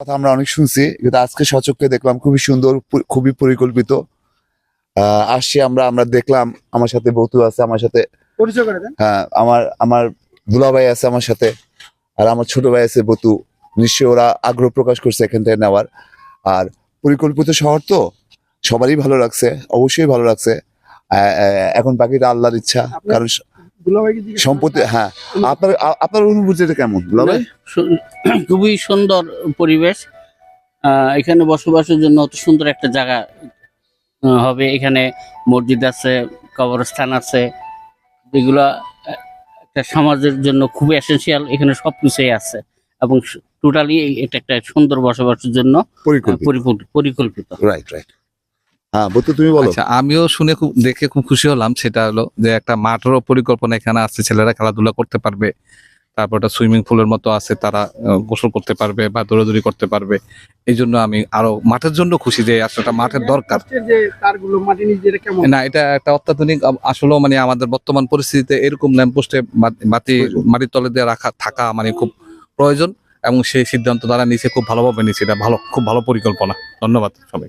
কথা আমরা অনেক শুনছি কিন্তু আজকে সচক্ষে দেখলাম খুবই সুন্দর খুবই পরিকল্পিত। আসছি আমরা আমরা দেখলাম আমার সাথে বৌতু আছে আমার সাথে পরিচয় করে দেন। হ্যাঁ আমার আমার দুলা ভাই আছে আমার সাথে আর আমার ছোট ভাই আছে বতু। নিশ্চয়ই ওরা আগ্রহ প্রকাশ করছে এখান থেকে নেওয়ার। আর পরিকল্পিত শহর তো সবারই ভালো লাগছে অবশ্যই ভালো লাগছে। এখন বাকিটা আল্লাহর ইচ্ছা কারণ সম্পত্তি হ্যাঁ। আপনার আপনার অনুভূতিটা কেমন দুলা ভাই সু- খুবই সুন্দর পরিবেশ। আহ, এখানে বসবাসের জন্য অত সুন্দর একটা জায়গা হবে। এখানে মসজিদ আছে কবরস্থান আছে। যেগুলো আহ, একটা সমাজের জন্য খুবই এসেন্সিয়াল এখানে সবকিছুই আছে। এবং টোটালি এটা একটা সুন্দর বসবাসের জন্য পরিকল্পিত। পরিকল্পিত। রাইট রাইট হ্যাঁ তুমি বলো। আচ্ছা আমিও শুনে খুব দেখে খুব খুশি হলাম। সেটা হলো যে একটা মাঠেরও পরিকল্পনা এখানে আছে। ছেলেরা খেলাধুলা করতে পারবে। তারপর একটা সুইমিং পুলের মতো আছে। তারা গোসল করতে পারবে বা দৌড়াদৌড়ি করতে পারবে। এই জন্য আমি আরও মাঠের জন্য খুশি যে আসলে মাঠের দরকার। আজকের যে তারগুলো মাটি নিচে এটা কেমন? না এটা একটা অত্যাধুনিক আসলেও মানে আমাদের বর্তমান পরিস্থিতিতে এরকম ল্যাম্পপোস্টে বাতি মাটির তলে দিয়ে রাখা থাকা মানে খুব প্রয়োজন। এবং সেই সিদ্ধান্ত তারা নিচে খুব ভালোভাবে নিচ্ছে এটা ভালো খুব ভালো পরিকল্পনা। ধন্যবাদ সবাই